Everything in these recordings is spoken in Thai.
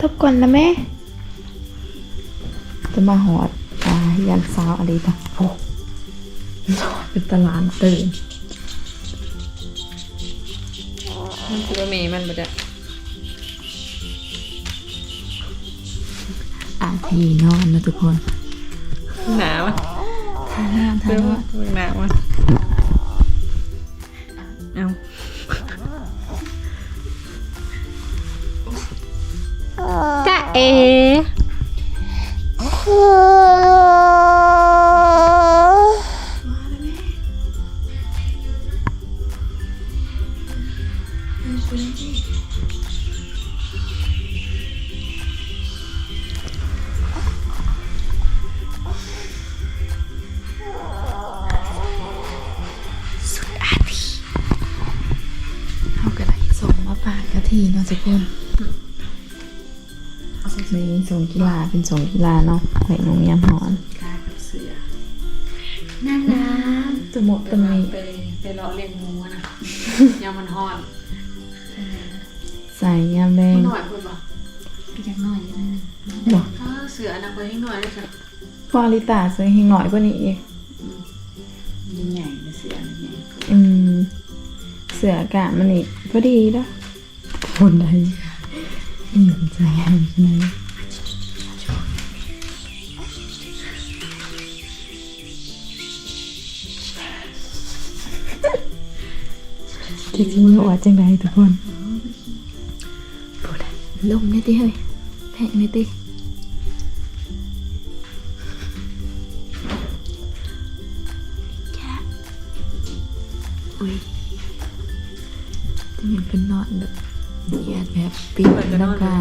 ทบก่อนนะแม่ จะมาหอดอ่ายันสาวอะไรต่อโอ้เป็นตลาดตื่นมันคือว่าเมย์มันบ่ได้อาทีนอนนะทุกคน หนาวอะทานน้ำทาเพิ่นมว่าหนาวอะ เป็นส่งกีฬาเนาะไว้โรงเรียนหอนกากับเสือน่ารักตะหมดตะมีไปไปเลาะเลี้ยงงูอะนะยามมันฮอนใส่ยามแดงมันหน่อยคุณบ่พี่จักหน่อยนะบอกถ้าเสือนะไปให้หน่อยเลยจ้ะพออลิตาซื้อให้หน่อยกว่านี้อีกยิ่งใหญ่นะเสืออันใหญ่อืมเสืออากาศมันอีกพอดีแล้วคนใดอืมใจแห้งใช่ไห มจะกินหัวจังไดทุกคนพูดอะลมเนี่ยติเฮ้ยแพงเนี่ยติแค่อุ้ยจะมีเป็นนอนแบบเหยียดแบบปีกน้ำกา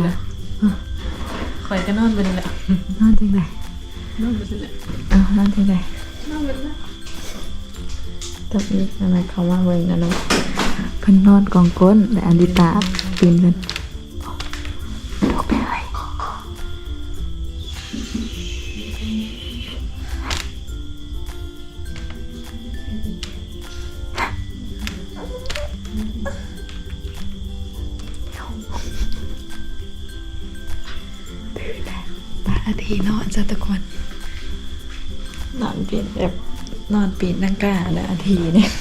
คอยก็นอนไปนี่แหละนอนจังไดนอนไปนี่แหละอ้าวนอนจังไดนอนไปนี่แหละตบนี้อะไรเขามาเบิ่งกันเนาะเพิ่นนอนกองก้นแต่อันดิตาปีนเพิ่นตกไปเลยตื่นแล้วปาอาทีนอนจ้ะทุกคนนอนปีนแบบนอนปีนนั่งก้าแล้วอาทีเนี่ย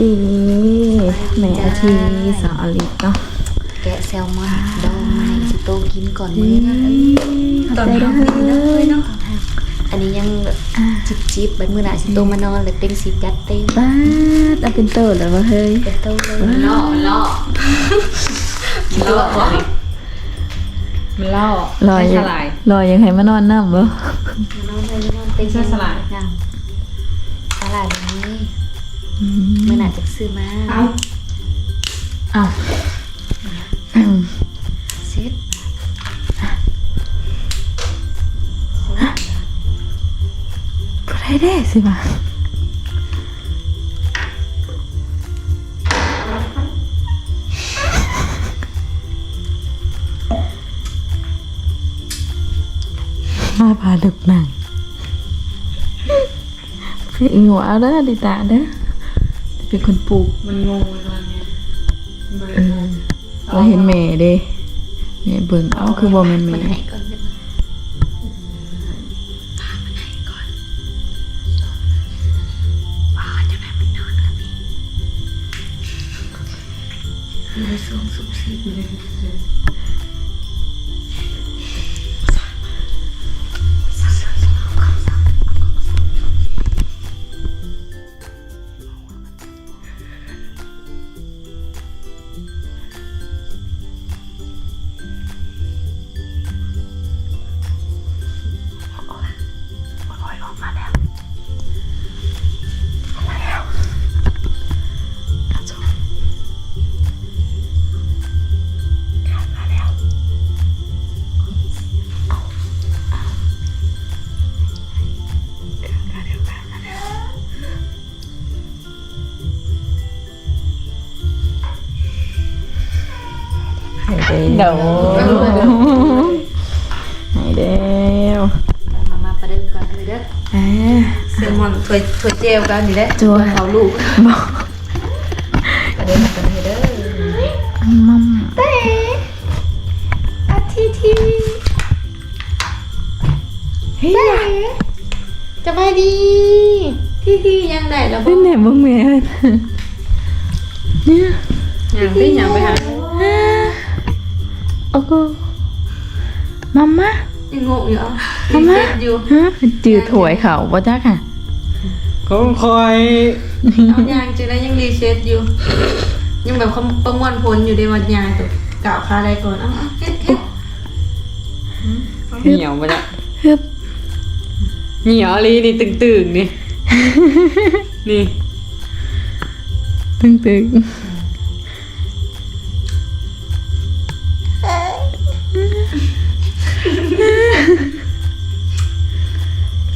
ดีแม่อาทีสาวอลิตเนาะแกะแซลมอนดองมาให้สิโตกินก่อนมื้อนะขอบใจเด้อเนาะอันนี้ยังแบบจิบจิบๆบัดมื้อหน้าสิโตมานอนเลยเต็งสิจัดเต็มบ้าดเอาเป็นเตอร์แล้ววะเฮ้ยเป็นโตเลยล่อมันล่อมันล่อบ่อยมันล่อรอยให้ยัฉงลายรอยยังให้มานอนน้ำบ่มานอนเลยมานอนเต็งเสื้อสลายยังสลายแบบนี้ มื้อหน้าจะซื้อมาเอาอ้าวอืมเซ็ตบ่ได้เด้สิบ่ามาพาดึกหนังพี่หัวเอา เด้อดิตาเด้อเป็นคนปลูกมันงงเลยตอนเนี้ยมันเออเราเห็นแม่เด้แม่เบิ่งเอาคือบ่แม่นมันแม่ให้ก่อน เด้เดี๋ยวให้เด้วมามาประเดิมก่อนเลยเด้อเอ๊ะเซลมอนถ้วยถ้วยเจลกันนี่แหละจัวเขาลูกบอกประเดิมประเดิมมัมเต้อาทิทีเฮ้ยเต้จะมาดี ที่ที่ยังได้แล้วเป็นไหนบ้างแม่เนี่ยอย่างพี่อย่างไปหา โอ้โหมัมมะยังงงอยู่อะมัมมะเจ็บอยู่ฮะจืดถวยเขาบ่จ้าค่ะ ของคอยเอายางจืดแล้วยังรีเซ็ตอยู่ ยังแบบเขาประมวลผลอยู่ในวันยางตัวกล่าวคาอะไรก่อนเอ้าเฮ็ดเฮ็ดเหนียวไปละฮึบ เหนียวลีนี่ตึงๆนี่ นี่ ตึงตึง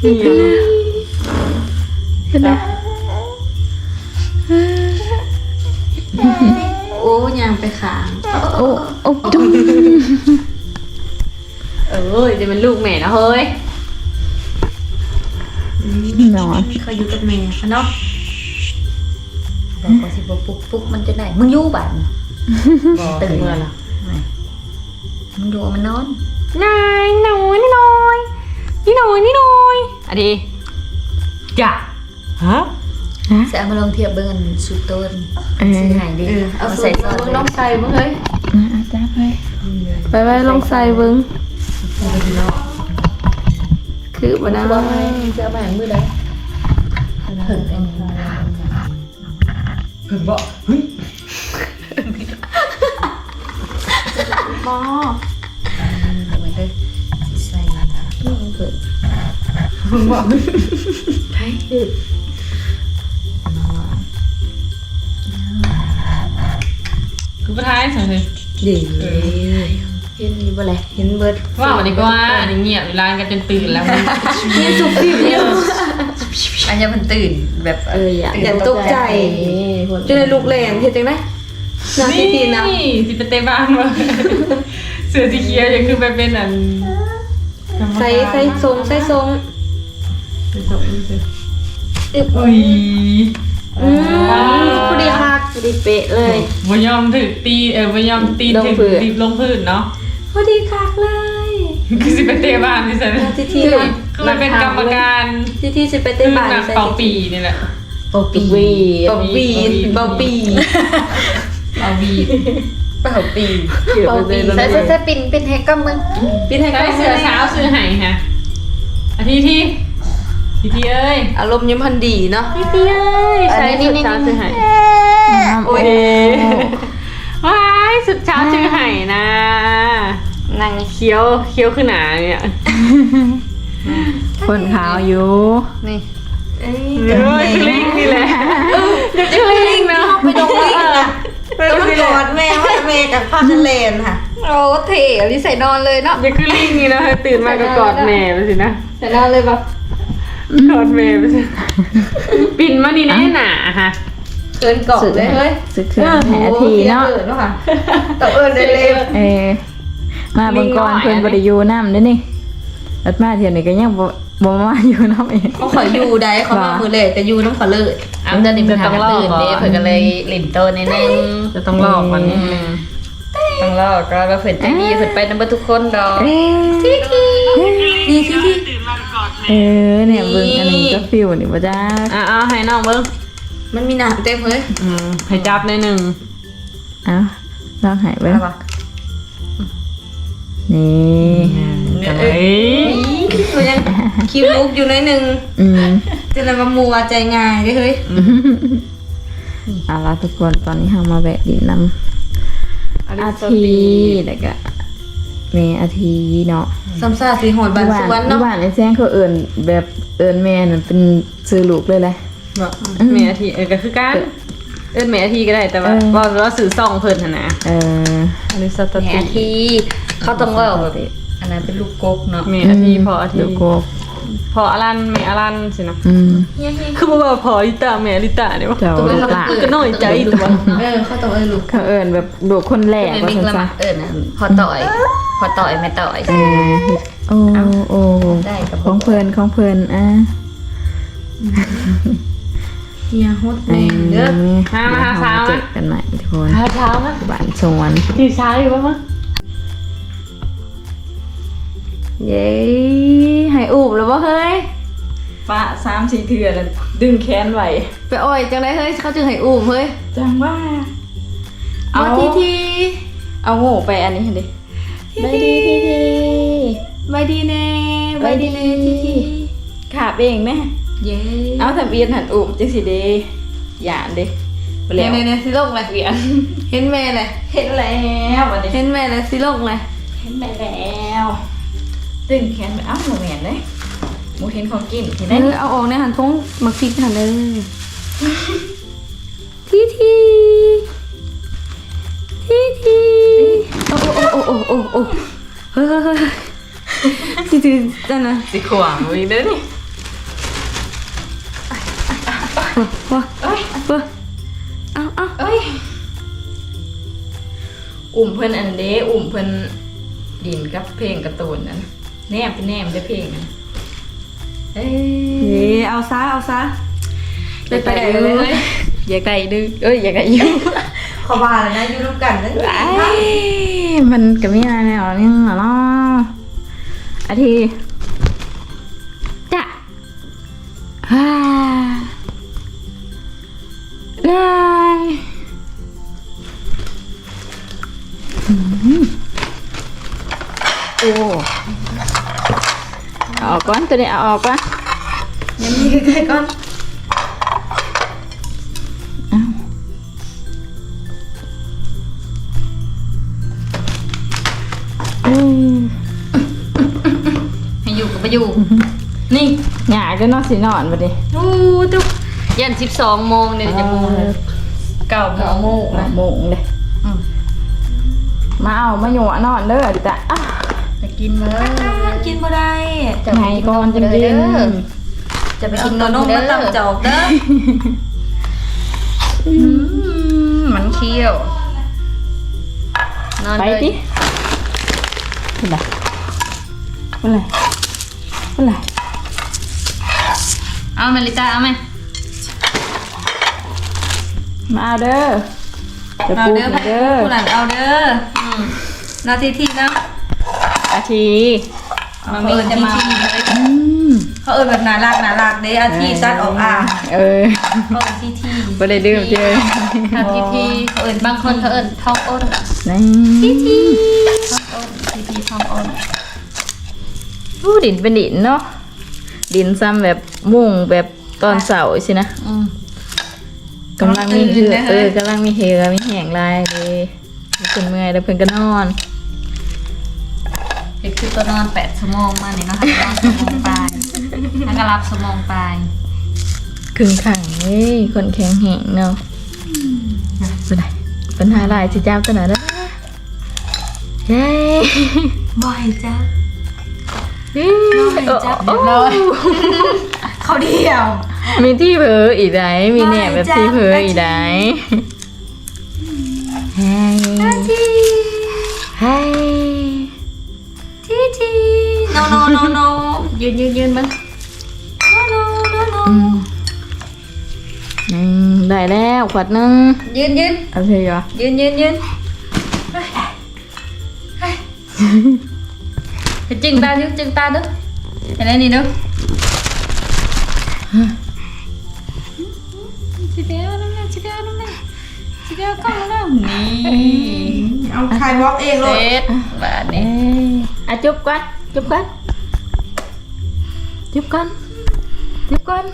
นียวเห็นไหมโอ้ยางไปขางโอ้โอ้จุ๊บเอ้ยจะเป็นลูกแม่นะเฮ้ยนอนเขาอยู่กับแม่ค่ะเนาะบอกว่าสิบปุ๊กปุ๊กมันจะได้มึงอยู่บ้านบอกตื่นเมื่อละมึงดูว่ามันนอน นายหนูนี่น้อยนี่น้อยนี่น้อยอะดีจ้ะฮะจะเอามาลองเทียบเบิ่งอันสุดต้นเออซื้อใหายดิเออเอาเอาใส่ใส่ซซออสสเลยน้องใส่บ้างเฮ้ยอาจ้าไปไปไว้ลองใส่เบิ้งคือบ่นะว่าให้จะเอามาหางมือได้เพิ่งอันนี้ถึงบอกเฮ้ยหมอ ถึงบอกไปคือประท้ายสั่งเลยดีเห็นอยู่บ่แหละเห็นเบิดว่าวันนี้ก็ว่าอันนี้เงียบเวลากันจนตื่นแล้วมันนี่สุกสิบเนี่ยอันนี้มันตื่นแบบเอออย่าอย่าตกใจจนในลูกแลนเฮ็ดจังได๋นาทีทีนะสิเป็นเตะบ้านวะเสือสีเขียวยังคือไปเป็นอันกรรมการใส่ใส่ทรงใส่ทรง ใส่ทรงนี่สิอึบอุ้ยอืมพอดีคักพอดีเป๊ะเลยบยอมถึกตีเออบยอมตีลงถึกพื้นรีบลงพื้นเนาะพอดีคักเลยคือสิเป็นเตะบ้านที่สุดนาทีทีนะคือมันเป็นกรรมการที่ที่สิไปคืเต้นอบ้านหนักใส่เป่าปีนี่แหละโปปีวีเป่าปีเป่าปีเป่าบีเป่าปีเป่าปีใส่ใส่ใส่ปิ่นปิ่นให้กับมึงปีไทยใส่ก็เสื้อเช้าซื้อไห้ฮะอาทิตย์ที่ ทีทีเอ้ยอารมณ์ยิ้มพันดีเนาะทีทีเอ้ยใส่เสื้อเช้าซื้อไห้โอ้ยเอ้ว้ายสุดเช้าซื้อไห้นะนางเคี้ยวเคี้ยวขึ้นหนาเนี่ยคนขาวอยู่นี่เอ้ยเอ้ยคือลิงนี่แหละเดี๋ยวคือลิงเนาะไปดงลิงนะต้องกอดแม่ว่าแม่กับพ่อทะเลนค่ะโอ้เท่อันนี้ใส่นอนเลยเนาะเดี๋ยวคือลิงนี่นะตื่นมาก็กอดแม่ไปสินะใส่นอนเลยปะ กอดแม่ไปสิปิ่นมานี่แน่หนาฮะเกินกล่องเลยเฮ้ยสึกเถื่อนแผลทีเนาะเนาะค่ะต้องเอิญเลยเลยเออมาเบางกรเพิ่นบ่ได้อยู่น้ำเด้อนี่รัดมาเที่ยวนี้ก็ยังบ่บ่มาอยู่น้ำเองเขาขออยู่ได้เขามามือเลยแต่อยู่น้ำขอเลยอ้าวตอนนี้มันหาตื่นเด้เพิ่นก็เลยหลินโตนิดนึงจะต้องรอบมันนิดนึงต้องรอก็ว่าเพิ่นใจดีเพิ่นไปนำบ่ทุกคนดอกเอ้ยดีที่ที่เออเนี่ย เบิ่งอันนี้ก็ฟิวนี่บ่จ้าอะเอาให้น้องเบิ้งมันมีหนามเต็มเลยอืมให้จับในอยหนึ่งเอ้าลองหายเบิ่งเอาปะนี่เอ้ยตัวยังคิวลุกอยู่ในหนึ่งอืมจะอะไรมามัวใจง่ายได้เฮ้ยเอาล่ะทุกคนตอนนี้เฮามาแบะดินนำอาทีแล้วก็ แม่อาทีเนาะซัมซาสีหอยบานสวนเนาะบ้านไอ้แซงเขาเอิ้นแบบเอิ้นแม่นั่นเป็นชื่อลูกเลยแหละบอกเมอาทีเออก็คือการเอิ้นเมอาทีก็ได้แต่ว่าเออว่าเราสื่อซ่องเพิ่นหั่นนะเอออลิสตแหตินที่เขาต้องว่าแบบอันนั้นเป็นลูกกกเนาะเมอาทีพออาทีลูกโกก พออลันเมอลันสินะอืมคือบ่ว่าพอลิตาเมอลิตาเนี่ยว่าเจ้าลูกหลานก็น้อยใจแต่ว่าเออเขาต้องเอ้ยลูกเขาเอิ้นแบบลูกคนแรกเป็นว่ามิงซั่นละซะมักเอิญนะพอต่อย พอต่อยไม่ต่อย เออโอ้โอ้ได้กับของเพิ่นของเพิ่นอะอย่าฮดแม่เด้อมามาหาสาวเจมาอกันใหม่ทุกคนหาเช้ามั้ยบ้านสวนตื่นเช้าอยู่ปะมั้งเย้ ให้อูบแล้วบ่เฮ้ยฟ้าสามสี่เถื่อแล้วดึงแขนไหวไปอ้อยจังไดเฮ้ยเขาจึงให้อุ้มเฮ้ยจังว่าเอามาทีทีเอาโง่ไปอันนี้ดิไปดีทีทีไปดีแน่ไปดีแน่ทีทีขาบเองแม่เย้เอาทำเอียนหันอูบจังสิเดหยานเดไปเน่แล้วเน่เน่สิลงเลยเวียนเห็นแม่เลยเห็นแล้ววันนี้เห็นแม่เลยสิลงเลยเห็นไปแล้ว ตึงแขนไปเอ้าหมูแหวนเลยหมูเห็นของกินเห็นเอได้อเอาออกในหันทงมาพริกหันเลยทีทีทีทีโอ้โอ้โอ้โอ้โอ้โอ้เฮ้ยเฮ้ยเฮ้ยทีทีจันนะสิขวางวีเด้อนี่ว้าเอ้ยเอ้ยเอาเอาเอ้ยอุ่มเพิ่นอันเด้อุ่มเพิ่นดินกับเพลงการ์ตูนนั้น แนบเป็นแนมได้เพลงนั้นเอ้ยเย้เอาซะเอาซะอยากได้ดื้ออยากได้ดื้อเอ้ยอยากได้อยู่ขอบาเลยนะอยู่ร่วมกันนั่นไอ้มันก็ไม่อะไรแล้วนี่เหรอเนาะอาทีจ้ะฮ่าได้อืมโอ้เอาออ กก่อนตัวนี้เอาออกก่อนยังมีใกล้ๆก่อนเอาอืมให้อยู่ก็ไปอยู่ นี่หงายก็นอนสินอนไปดิอู้ตุ๊กยันสิบสองโมงเนี่ยจะโมงเก้าโมเก้างโมงนะโมงเลยอืมมาเอามาหยัวนอนเด้อดิจ้ะอะจะ กินเมื่อกินบ่ได้ไงก่อนจังกินจะไปเอากินตัวนมมาตำจอกเด้ออืมมันเคี้ยวนอนไปเลยดิเป็นไรเป็นไรเป็นไรเอามาลิตาเอาไหมมาเอาเด้อจะเอาปูเด้อให้เด้อผู้หลังเอาเด้ออืมนาทีที่นะ อาทีมาเอิญจะมาอืมเขาเอิญแบบน่ารักน่ารักเด้อาทีซัดออกอ่างเออเขาเอิญทีทีบ่ได้ดื่มเจอทำทีทีเขาเอิญบางคนเขาเอิญท้องอ้นนี่ท้องอ้นทีทีท้องอ้นผู้ดินเป็นดินเนาะดินซ้ำแบบมุ่งแบบตอนเสาร์สินะอืมกำลังมีเหือเออกำลังมีเหือมีแห้งลายเลยเพิ่นเมื่อยแล้วเพิ่นก็นอน เด็กคือตัวนอนแปดชั่วโมงมาเนี่ยเนาะค่ะนอนชั่วโมงปลายแล้วก็รับชั่วโมงปลายครึ่งขังเว้ยคนแข็งแห้งเนาะเป็นไรปัญหาหลายสิเจ้าตัวไหนนะเย้บ่อยจ้ะเย้จับเรียบร้อยเขาเดียว มีที่เผลออีกไหนมีแหนบแบบที่เผลออีกไหนเฮ้ยทีเฮ้ยทีที โนโนโนโนยืนยืนยืนมั้งโนโนโนอืมหนึ่งได้แล้วขวดหนึ่งยืนยืนเอาเถอะยืนยืนยืนไปจึงตาดูจึงตาดูเห็นไหมนี่ดูจิเดียวนั่นแหละจิเดียวนั่นแหละจิเดียวก็แล้วนี่เอาใครวอล์กเองเลเสยร็จบาดเอ้นี้ยอะจุบก่อน จุบก่อนจุบก่อนจุบก่อน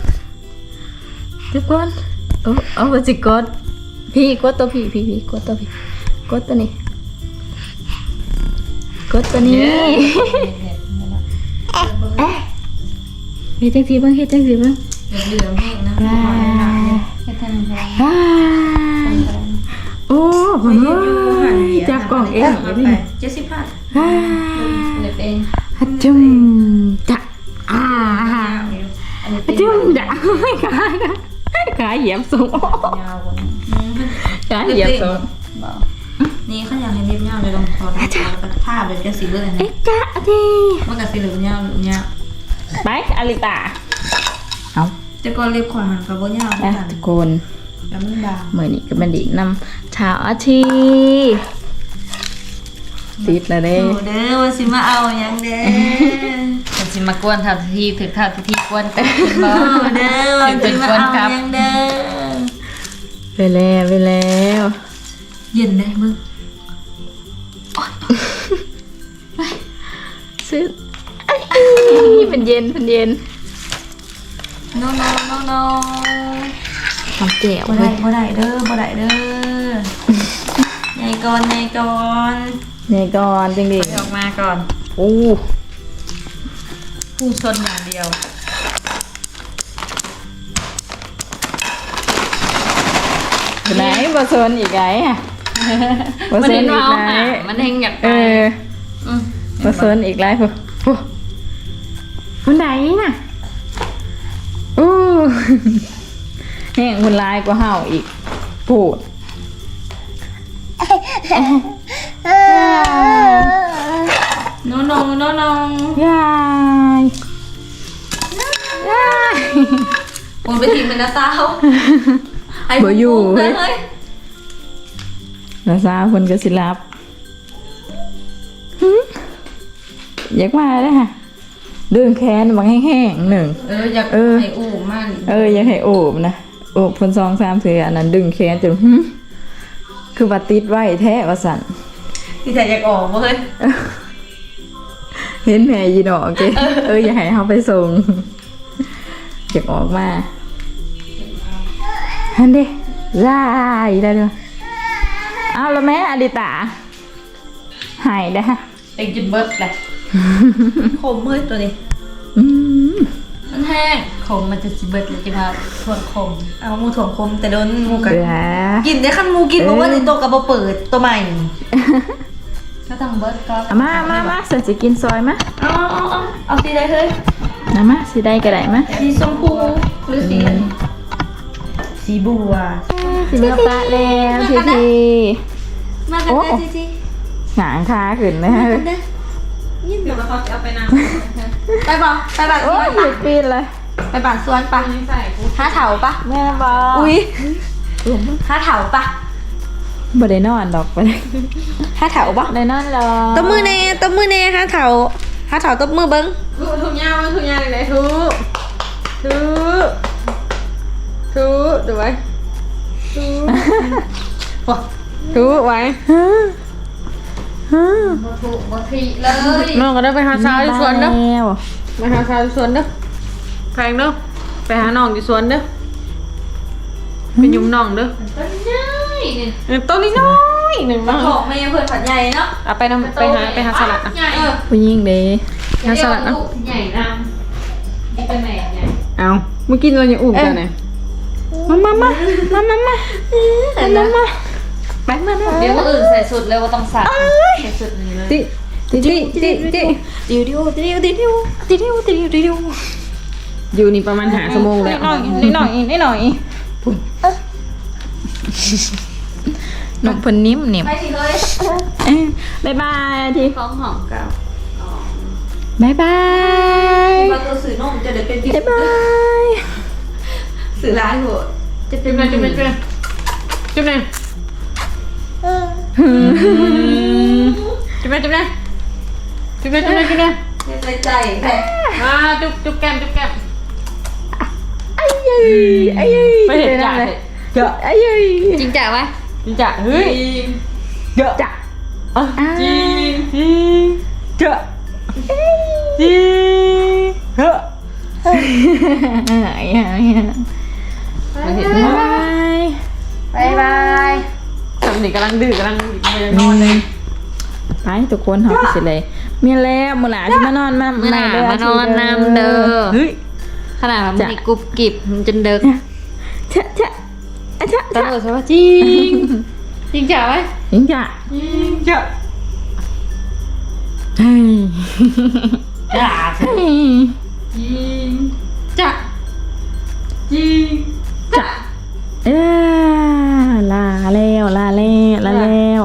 จุบก่อนเอาเอาไปสิกดพี่กดตัวพี่พี่พี่กดตัวพี่กดตัวนี้กดตัวนี้เอ๊ะเฮ็ดจังสีบ้างเฮ็ดจังสีบ้างเหลืองแห้งนะว้าแค่ทำอะไรว้าโอ้โหจับกล่องเองอย่าได้เจ็ดสิบห้าว้าเล็บเอง ฮัจจุมจะอ่าอันนี้ฮัเป็จนจุมจะขาขาเหยียบสูงยาวกว่าขาเหยียบสูงบอกนี่เขาอยากให้เรียบเงาเลยลองถอดแล้วก็ท่าแบบจะสีเลือดเอ๊ะนะจ้าทีมันกับสีเหลืองเงาเหลืองเงาไปอลิตาเอาแต่ก่อนเล็บขวาหันกับบ่ยาวอะกันทุกคนแล้วมันบางเมื่อนี้ก็มันดีนำชาวอาชี ติดแล้วเด้ โอ้เด้อว่าสิมาเอาหยังเด้อฉันสิมากวนทับที่ถึงทับที่กวนกันบ่โอ้เด้อว่าสิมาเอาหยังเด้อไปแล้วไปแล้วเย็นได้มึงซื้อเป็นเย็นเป็นเย็นโนโนโนโนทำแจ่วบ่เลได้ยบ่ได้เด้อบ่ได้เด้อใหญ่ก่อนใหญ่ก่อน นี่ก่อนจริงดิออกมาก่อนโอ้ผู้ชนอย่างเดียวไหนบอสนอีกไงอะบอมันสนเห็นอีว่ากเอาไหนหามันเฮงอยากเอไปอมบอสนอีกไรพวกโอ้คนไหนน่ะโอ้แห่งคนร้ายกว่าเห่าอีกปูด โนโนโนโนยายยายผมไปทีมเป็นน้าสาวให้บ่อยู่เฮ้เฮ้ยยแล้วสาวคนก็สิรับหึอยากมาได้อค่ะดึงแขนบางแห้งๆหนึ่งเอออยากเออให้อู่มันเอออยากให้โอบนะโอบคนซองสามเสืออันนั้นดึงแขนจนหึคือว่าติดไว้แท้ว่าสั่น ที่แต่อยากออกบ่เฮ้ยเห็นแม่ยีดอกเกเอออยากให้เขาไปส่งอยากออกมาฮันเด้ไล่ได้ด้วยเอาแล้วแม่อดิตาหายได้อฮะเต็งจนเบิดเลยคมเฮ้ยตัวนี้อืมมันแห้งคมมันจะสิเบิดเลยจะมาทวนคมเอาหมูถ่วงคมแต่โดนหมูกัดเบื่อกินได้คันหมูกินเพราะว่าในตัวกับบ่เปิดตัวใหม่ ก็ต้องเบิดก็เอามามามาเสร็จจะกินซอยมะเอาเอาเอาเอาสีได้เฮ้ยนะมาสิได้ก็ได้มะสีชมพูหรือสีอะไรสีบัวสิเลือกปะแล้วทีทีมากันโอ้ได้จีจีหางคาขึ้นนะฮะกันได้ยินเดี๋ยวเขาจะเอาไปนำไปบ่ไปบ้านสโอ้วยนหยุปะดปีนเลยไปบ้านสวนปะห้าเถาปะแม่บออุ้ยห้าเถาปะ บ่ได้นอนดอกไปเลยห้าเถาปะได้นอนหรอตบมือเน่ตบมือเน่ห้าเถาห้าเถาตบมือเบิ้งทุกทุกยาวทุกยาวเลยทุกทุกทุกดูไว้ทุกไว้ฮึฮึบ่ทุกบ่ทีเลยน้องก็ได้ไปหาสาวอยู่สวนเด้อแล้วไปหาสาวอยู่สวนเด้อแพงเด้อไปหาน้องอยู่สวนเด้อไปยุ่มน้องเด้อต้ นใหญ่นี่เออต้นนี้น้อยหนึ่งมาน้องของแม่เพื่อนผัดใหญ่เนาะเอาไปนำไปหาไปหาสลัดนะใหญ่เออผู้หญิงเด้หาสลัดนะใหญ่นำนี่เป็นไหนใหญ่เอาเมื่อกี้เรายังอุ้มกันไงมามามามามามาเห็นแล้วไปมามาเดี๋ยวคนอื่นใส่สุดเลยว่าต้องใส่ใส่สุดนี้เลยจิจิจิจิจิดิวดิวดิวดิวดิวดิวดิวดิวอยู่นี่ประมาณหาชั่วโมงแล้วนิดหน่อยนิดหน่อยน นกเพิ่นิ่มนิ่มไปสิเลยเอ้ยบายบายทีของหอมเก่าอ๋บายบายที่ว่าตัวสื่อนุ่มจะเด้เป็นบายบายสื่อร้ายโหดจะเป็นจุ๊บเลยจุ๊บเลยจุ๊บเลยจุ๊บเลยจุ๊บเลยจุ๊บเลยจุ๊บเลยใจใจแพ้มาจุ๊บจุ๊บแก้มจุ๊บแก้มไอ้ยัยไอ้ยัยไม่เห็นจ่าเถอะไอ้ยัยจริงจ่าไหม จริงจ่าเฮ้ยเยอะจ่าอ่าจริงจริงเยอะจริงเยอะไอ้ยัยมันเห็นบายบายบายสำนีกำลังดื้อกำลังนอนเลยไปทุกคนเฮาไปสิเลยเมียแล้วมื้อหลาสิมานอนมาเมื่อไหร่ใด้มานอนนำเด้อเฮ้ยขนาดมันมีกรุบกริบมันจนเด็กชะชะ อะชะตำรวจใช่ปะจริงจริงจังไหมยิงจ้ะจริงเยอะเฮ้ยด่าเฮ้ยจริงจ้ะจริงจ้ะเอ้อลาแล้วลาแล้วลาแล้ว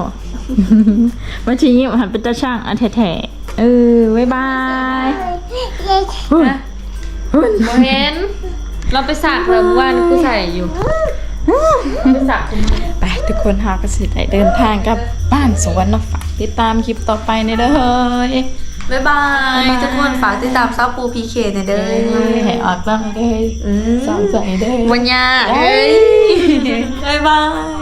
มาชี้ยิ้มหันเป็นตาช่างอันแท้ๆเออบ๊ายบายหุ่นหุ่น โมเห็น เราไปสักเลยเมื่อวานกูใส่อยู่ ไปสักกูมาไปทุกคนหาก็สิได้เดินทางกลับบ้านสวนเนาะฝากติดตามคลิปต่อไปในเด้อเฮ้ยบ๊ายบายทุกคนฝากติดตามซับปูพีเคในเด้อให้ออกบ้างเด้ออืมสอนใจเด้อวันยาเอ้เอ้ยยบ๊ายบาย